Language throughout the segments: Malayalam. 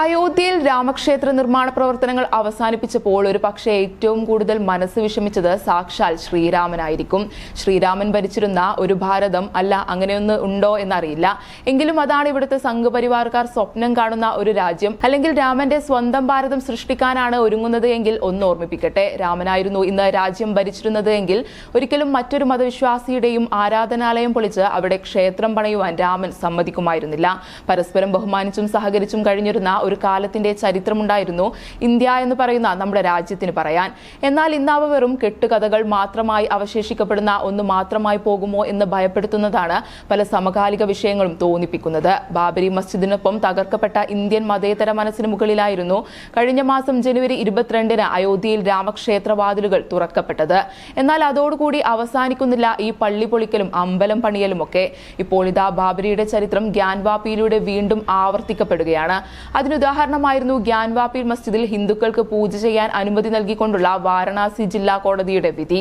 അയോധ്യയിൽ രാമക്ഷേത്ര നിർമ്മാണ പ്രവർത്തനങ്ങൾ അവസാനിപ്പിച്ചപ്പോൾ ഒരു പക്ഷേ ഏറ്റവും കൂടുതൽ മനസ്സ് വിഷമിച്ചത് സാക്ഷാൽ ശ്രീരാമനായിരിക്കും. ശ്രീരാമൻ ഭരിച്ചിരുന്ന ഒരു ഭാരതം അല്ല അങ്ങനെയൊന്ന് ഉണ്ടോ എന്നറിയില്ല. എങ്കിലും അതാണ് ഇവിടുത്തെ സംഘപരിവാർക്കാർ സ്വപ്നം കാണുന്ന ഒരു രാജ്യം. അല്ലെങ്കിൽ രാമന്റെ സ്വന്തം ഭാരതം സൃഷ്ടിക്കാനാണ് ഒരുങ്ങുന്നത് എങ്കിൽ ഒന്ന് ഓർമ്മിപ്പിക്കട്ടെ. രാമനായിരുന്നു ഇന്ന് രാജ്യം ഭരിച്ചിരുന്നത് എങ്കിൽ ഒരിക്കലും മറ്റൊരു മതവിശ്വാസിയുടെയും ആരാധനാലയം പൊളിച്ച് അവിടെ ക്ഷേത്രം പണയുവാൻ രാമൻ സമ്മതിക്കുമായിരുന്നില്ല. പരസ്പരം ബഹുമാനിച്ചും സഹകരിച്ചും കഴിഞ്ഞിരുന്ന ഒരു കാലത്തിന്റെ ചരിത്രമുണ്ടായിരുന്നു. ഇന്ത്യ എന്ന് പറയുന്ന നമ്മുടെ രാജ്യത്തിന് പറയാൻ. എന്നാൽ ഇന്നാവ വെറും കെട്ടുകഥകൾ മാത്രമായി അവശേഷിക്കപ്പെടുന്ന ഒന്ന് മാത്രമായി പോകുമോ എന്ന് ഭയപ്പെടുത്തുന്നതാണ് പല സമകാലിക വിഷയങ്ങളും തോന്നിപ്പിക്കുന്നത്. ബാബരി മസ്ജിദിനൊപ്പം തകർക്കപ്പെട്ട ഇന്ത്യൻ മതേതര മനസ്സിന് മുകളിലായിരുന്നു കഴിഞ്ഞ മാസം ജനുവരി ഇരുപത്തിരണ്ടിന് അയോധ്യയിൽ രാമക്ഷേത്ര വാതിലുകൾ തുറക്കപ്പെട്ടത്. എന്നാൽ അതോടുകൂടി അവസാനിക്കുന്നില്ല ഈ പള്ളി പൊളിക്കലും അമ്പലം പണിയലും ഒക്കെ. ഇപ്പോൾ ഇതാ ബാബരിയുടെ ചരിത്രം ഗ്യാൻവാപ്പിയിലൂടെ വീണ്ടും ആവർത്തിക്കപ്പെടുകയാണ്. അതിനുദാഹരണമായിരുന്നു ഗ്യാൻവാപീർ മസ്ജിദിൽ ഹിന്ദുക്കൾക്ക് പൂജ ചെയ്യാൻ അനുമതി നൽകിക്കൊണ്ടുള്ള വാരണാസി ജില്ലാ കോടതിയുടെ വിധി.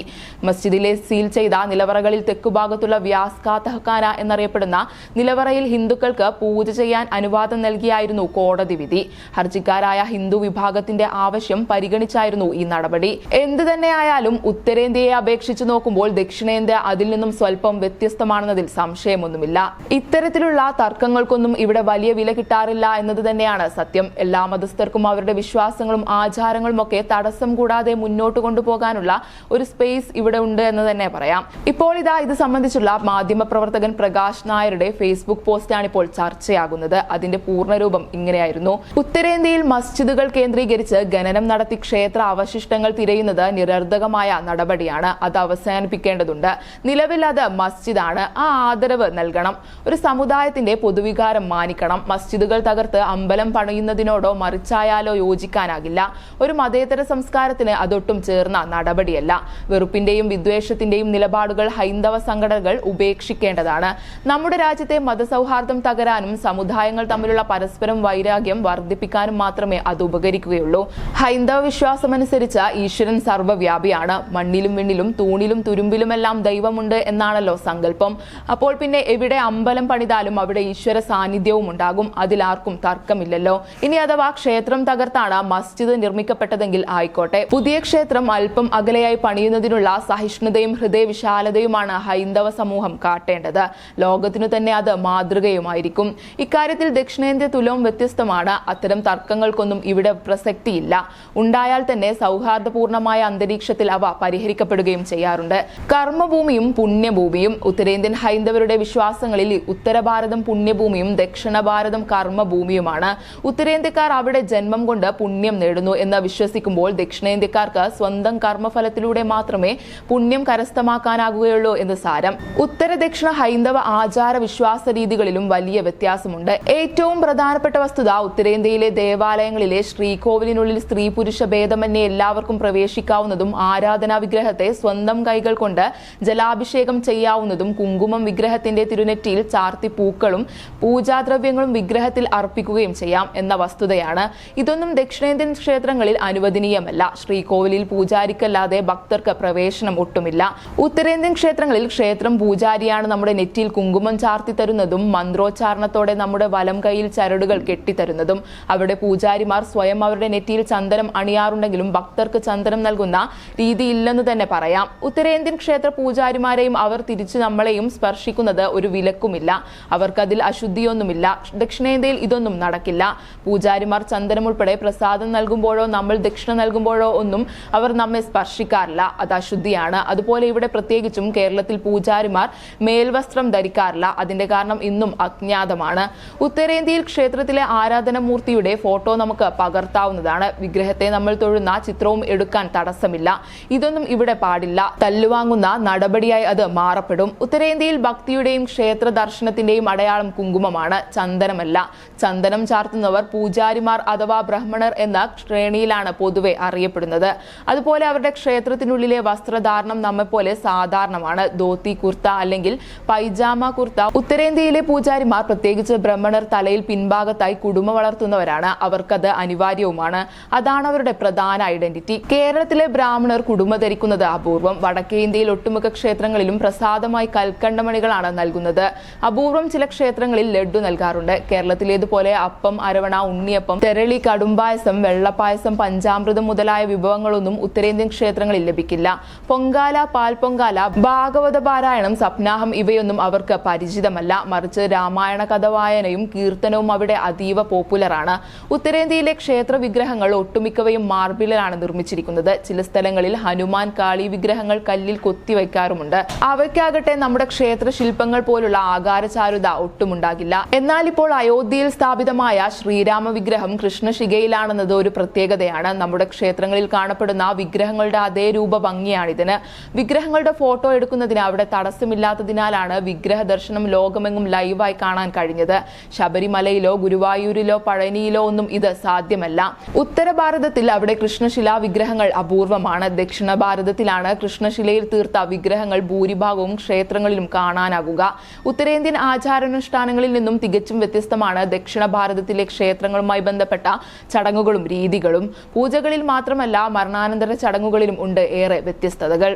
മസ്ജിദിലെ സീൽ ചെയ്ത നിലവറകളിൽ തെക്കുഭാഗത്തുള്ള വ്യാസ് കാ തഹക്കാന എന്നറിയപ്പെടുന്ന നിലവറയിൽ ഹിന്ദുക്കൾക്ക് പൂജ ചെയ്യാൻ അനുവാദം നൽകിയായിരുന്നു കോടതി വിധി. ഹർജിക്കാരായ ഹിന്ദു വിഭാഗത്തിന്റെ ആവശ്യം പരിഗണിച്ചായിരുന്നു ഈ നടപടി. എന്തു തന്നെയായാലും ഉത്തരേന്ത്യയെ അപേക്ഷിച്ചു നോക്കുമ്പോൾ ദക്ഷിണേന്ത്യ അതിൽ നിന്നും സ്വല്പം വ്യത്യസ്തമാണെന്നതിൽ സംശയമൊന്നുമില്ല. ഇത്തരത്തിലുള്ള തർക്കങ്ങൾക്കൊന്നും ഇവിടെ വലിയ വില കിട്ടാറില്ല എന്നത് തന്നെയാണ് സത്യം. എല്ലാ മതസ്ഥർക്കും അവരുടെ വിശ്വാസങ്ങളും ആചാരങ്ങളും ഒക്കെ തടസ്സം കൂടാതെ മുന്നോട്ട് കൊണ്ടുപോകാനുള്ള ഒരു സ്പേസ് ഇവിടെ ഉണ്ട് എന്ന് തന്നെ പറയാം. ഇപ്പോൾ ഇതാ ഇത് സംബന്ധിച്ചുള്ള മാധ്യമ പ്രവർത്തകൻ പ്രകാശ് നായരുടെ ഫേസ്ബുക്ക് പോസ്റ്റാണ് ഇപ്പോൾ ചർച്ചയാകുന്നത്. അതിന്റെ പൂർണരൂപം ഇങ്ങനെയായിരുന്നു. ഉത്തരേന്ത്യയിൽ മസ്ജിദുകൾ കേന്ദ്രീകരിച്ച് ഖനനം നടത്തി ക്ഷേത്ര അവശിഷ്ടങ്ങൾ തിരയുന്നത് നിരർദ്ധകമായ നടപടിയാണ്. അത് അവസാനിപ്പിക്കേണ്ടതുണ്ട്. നിലവിൽ അത് മസ്ജിദാണ്. ആ ആദരവ് നൽകണം. ഒരു സമുദായത്തിന്റെ പൊതുവികാരം മാനിക്കണം. മസ്ജിദുകൾ തകർത്ത് അമ്പലം പണിയുന്നതിനോടോ മറിച്ചായാലോ യോജിക്കാനാകില്ല. ഒരു മതേതര സംസ്കാരത്തിന് അതൊട്ടും ചേർന്ന നടപടിയല്ല. വെറുപ്പിന്റെയും വിദ്വേഷത്തിന്റെയും നിലപാടുകൾ ഹൈന്ദവ സംഘടനകൾ ഉപേക്ഷിക്കേണ്ടതാണ്. നമ്മുടെ രാജ്യത്തെ മതസൗഹാർദ്ദം തകരാനും സമുദായങ്ങൾ തമ്മിലുള്ള പരസ്പരം വൈരാഗ്യം വർദ്ധിപ്പിക്കാനും മാത്രമേ അത് ഉപകരിക്കുകയുള്ളൂ. ഹൈന്ദവ വിശ്വാസമനുസരിച്ച് ഈശ്വരൻ സർവവ്യാപിയാണ് മണ്ണിലും വിണ്ണിലും തൂണിലും തുരുമ്പിലുമെല്ലാം ദൈവമുണ്ട് എന്നാണല്ലോ സങ്കല്പം. അപ്പോൾ പിന്നെ എവിടെ അമ്പലം പണിതാലും അവിടെ ഈശ്വര സാന്നിധ്യവും ഉണ്ടാകും. അതിലാർക്കും തർക്കമില്ലല്ലോ. ഇനി അഥവാ ക്ഷേത്രം തകർത്താണ് മസ്ജിദ് നിർമ്മിക്കപ്പെട്ടതെങ്കിൽ ആയിക്കോട്ടെ. പുതിയ ക്ഷേത്രം അല്പം അകലെയായി പണിയുന്നതിനുള്ള സഹിഷ്ണുതയും ഹൃദയവിശാലതയുമാണ് ഹൈന്ദവ സമൂഹം കാട്ടേണ്ടത്. ലോകത്തിനു തന്നെ അത് മാതൃകയുമായിരിക്കും. ഇക്കാര്യത്തിൽ ദക്ഷിണേന്ത്യ തുലവും വ്യത്യസ്തമാണ്. അത്തരം തർക്കങ്ങൾക്കൊന്നും ഇവിടെ പ്രസക്തിയില്ല. ഉണ്ടായാൽ തന്നെ സൗഹാർദ്ദപൂർണമായ അന്തരീക്ഷത്തിൽ അവ പരിഹരിക്കപ്പെടുകയും ചെയ്യാറുണ്ട്. കർമ്മഭൂമിയും പുണ്യഭൂമിയും ഉത്തരേന്ത്യൻ ഹൈന്ദവരുടെ വിശ്വാസങ്ങളിൽ ഉത്തരഭാരതം പുണ്യഭൂമിയും ദക്ഷിണ ഭാരതം കർമ്മഭൂമിയുമാണ്. ഉത്തരേന്ത്യക്കാർ അവിടെ ജന്മം കൊണ്ട് പുണ്യം നേടുന്നു എന്ന് വിശ്വസിക്കുമ്പോൾ ദക്ഷിണേന്ത്യക്കാർക്ക് സ്വന്തം കർമ്മഫലത്തിലൂടെ മാത്രമേ പുണ്യം കരസ്ഥമാക്കാനാകുകയുള്ളൂ എന്ന് സാരം. ഉത്തര ദക്ഷിണ ഹൈന്ദവ ആചാര വിശ്വാസ രീതികളിലും വലിയ വ്യത്യാസമുണ്ട്. ഏറ്റവും പ്രധാനപ്പെട്ട വസ്തുത ഉത്തരേന്ത്യയിലെ ദേവാലയങ്ങളിലെ ശ്രീകോവിലിനുള്ളിൽ സ്ത്രീ പുരുഷ ഭേദമന്യേ എല്ലാവർക്കും പ്രവേശിക്കാവുന്നതും ആരാധനാ വിഗ്രഹത്തെ സ്വന്തം കൈകൾ കൊണ്ട് ജലാഭിഷേകം ചെയ്യാവുന്നതും കുങ്കുമം വിഗ്രഹത്തിന്റെ തിരുനെറ്റിയിൽ ചാർത്തി പൂക്കളും പൂജാദ്രവ്യങ്ങളും വിഗ്രഹത്തിൽ അർപ്പിക്കുകയും ചെയ്യാം. എന്ന വസ്തുതയാണ്. ഇതൊന്നും ദക്ഷിണേന്ത്യൻ ക്ഷേത്രങ്ങളിൽ അനുവദനീയമല്ല. ശ്രീകോവിലിൽ പൂജാരിക്കല്ലാതെ ഭക്തർക്ക് പ്രവേശനം ഒട്ടുമില്ല. ഉത്തരേന്ത്യൻ ക്ഷേത്രങ്ങളിൽ ക്ഷേത്രം പൂജാരിയാണ് നമ്മുടെ നെറ്റിയിൽ കുങ്കുമം ചാർത്തി തരുന്നതും മന്ത്രോച്ചാരണത്തോടെ നമ്മുടെ വലം കൈയിൽ ചരടുകൾ കെട്ടിത്തരുന്നതും അവിടെ പൂജാരിമാർ സ്വയം അവരുടെ നെറ്റിയിൽ ചന്ദനം അണിയാറുണ്ടെങ്കിലും ഭക്തർക്ക് ചന്ദനം നൽകുന്ന രീതിയില്ലെന്ന് തന്നെ പറയാം. ഉത്തരേന്ത്യൻ ക്ഷേത്ര പൂജാരിമാരെയും അവർ തിരിച്ചു നമ്മളെയും സ്പർശിക്കുന്നത് ഒരു വിലക്കുമില്ല. അവർക്കതിൽ അശുദ്ധിയൊന്നുമില്ല. ദക്ഷിണേന്ത്യയിൽ ഇതൊന്നും നടക്കില്ല. പൂജാരിമാർ ചന്ദനം ഉൾപ്പെടെ പ്രസാദം നൽകുമ്പോഴോ നമ്മൾ ദക്ഷിണ നൽകുമ്പോഴോ ഒന്നും അവർ നമ്മെ സ്പർശിക്കാറില്ല. അത് അശുദ്ധിയാണ്. അതുപോലെ ഇവിടെ പ്രത്യേകിച്ചും കേരളത്തിൽ പൂജാരിമാർ മേൽവസ്ത്രം ധരിക്കാറില്ല. അതിന്റെ കാരണം ഇന്നും അജ്ഞാതമാണ്. ഉത്തരേന്ത്യയിൽ ക്ഷേത്രത്തിലെ ആരാധന ആരാധനമൂർത്തിയുടെ ഫോട്ടോ നമുക്ക് പകർത്താവുന്നതാണ്. വിഗ്രഹത്തെ നമ്മൾ തൊഴുന്ന ചിത്രവും എടുക്കാൻ തടസ്സമില്ല. ഇതൊന്നും ഇവിടെ പാടില്ല. തല്ലുവാങ്ങുന്ന നടപടിയായി അത് മാറപ്പെടും. ഉത്തരേന്ത്യയിൽ ഭക്തിയുടെയും ക്ഷേത്ര ദർശനത്തിന്റെയും അടയാളം കുങ്കുമമാണ്. ചന്ദനമല്ല. ചന്ദനം ചാർത്തുന്നവർ പൂജാരിമാർ അഥവാ ബ്രഹ്മണർ എന്ന ശ്രേണിയിലാണ് പൊതുവെ അറിയപ്പെടുന്നത്. അതുപോലെ അവരുടെ ക്ഷേത്രത്തിനുള്ളിലെ വസ്ത്രധാരണം നമ്മെപ്പോലെ സാധാരണമാണ്. ധോത്തി കുർത്ത അല്ലെങ്കിൽ പൈജാമ കുർത്ത. ഉത്തരേന്ത്യയിലെ പൂജാരിമാർ പ്രത്യേകിച്ച് ബ്രഹ്മണർ തലയിൽ പിൻഭാഗത്തായി കുടുംബ വളർത്തുന്നവരാണ്. അവർക്കത് അനിവാര്യവുമാണ്. അതാണ് അവരുടെ പ്രധാന ഐഡന്റിറ്റി. കേരളത്തിലെ ബ്രാഹ്മണർ കുടുംബ ധരിക്കുന്നത് അപൂർവം. വടക്കേ ഇന്ത്യയിൽ ഒട്ടുമിക്ക ക്ഷേത്രങ്ങളിലും പ്രസാദമായി കൽക്കണ്ടമണികളാണ് നൽകുന്നത്. അപൂർവം ചില ക്ഷേത്രങ്ങളിൽ ലഡ്ഡു നൽകാറുണ്ട്. കേരളത്തിലേതുപോലെ അപ്പം അര നൂലവണ ഉണ്ണിയപ്പം തെരളി കടുംപായസം വെള്ളപ്പായസം പഞ്ചാമൃതം മുതലായ വിഭവങ്ങളൊന്നും ഉത്തരേന്ത്യൻ ക്ഷേത്രങ്ങളിൽ ലഭിക്കില്ല. പൊങ്കാല പാൽപൊങ്കാല ഭാഗവത പാരായണം സപ്നാഹം ഇവയൊന്നും അവർക്ക് പരിചിതമല്ല. മറിച്ച് രാമായണ കഥ വായനയും കീർത്തനവും അവിടെ അതീവ പോപ്പുലറാണ്. ഉത്തരേന്ത്യയിലെ ക്ഷേത്ര വിഗ്രഹങ്ങൾ ഒട്ടുമിക്കവയും മാർബിളിലാണ് നിർമ്മിച്ചിരിക്കുന്നത്. ചില സ്ഥലങ്ങളിൽ ഹനുമാൻ കാളി വിഗ്രഹങ്ങൾ കല്ലിൽ കൊത്തിവയ്ക്കാറുമുണ്ട് അവയ്ക്കാകട്ടെ നമ്മുടെ ക്ഷേത്ര ശില്പങ്ങൾ പോലുള്ള ആകാരചാരുത ഒട്ടുമുണ്ടാകില്ല. എന്നാൽ ഇപ്പോൾ അയോധ്യയിൽ സ്ഥാപിതമായ ശ്രീരാമ വിഗ്രഹം കൃഷ്ണശികയിലാണെന്നത് ഒരു പ്രത്യേകതയാണ്. നമ്മുടെ ക്ഷേത്രങ്ങളിൽ കാണപ്പെടുന്ന വിഗ്രഹങ്ങളുടെ അതേ രൂപ ഭംഗിയാണിതിന് വിഗ്രഹങ്ങളുടെ ഫോട്ടോ എടുക്കുന്നതിന് അവിടെ തടസ്സമില്ലാത്തതിനാലാണ് വിഗ്രഹ ദർശനം ലോകമെങ്ങും ലൈവായി കാണാൻ കഴിഞ്ഞത്. ശബരിമലയിലോ ഗുരുവായൂരിലോ പഴനിയിലോ ഒന്നും ഇത് സാധ്യമല്ല. ഉത്തര ഭാരതത്തിൽ അവിടെ കൃഷ്ണശിലാ വിഗ്രഹങ്ങൾ അപൂർവമാണ്. ദക്ഷിണ ഭാരതത്തിലാണ് കൃഷ്ണശിലയിൽ തീർത്ത വിഗ്രഹങ്ങൾ ഭൂരിഭാഗവും ക്ഷേത്രങ്ങളിലും കാണാനാകുക. ഉത്തരേന്ത്യൻ ആചാരാനുഷ്ഠാനങ്ങളിൽ നിന്നും തികച്ചും വ്യത്യസ്തമാണ് ദക്ഷിണ ഭാരതത്തിലെ ക്ഷേത്രങ്ങളുമായി ബന്ധപ്പെട്ട ചടങ്ങുകളും രീതികളും പൂജകളിൽ മാത്രമല്ല മരണാനന്തര ചടങ്ങുകളിലും ഉണ്ട് ഏറെ വ്യത്യസ്തതകൾ.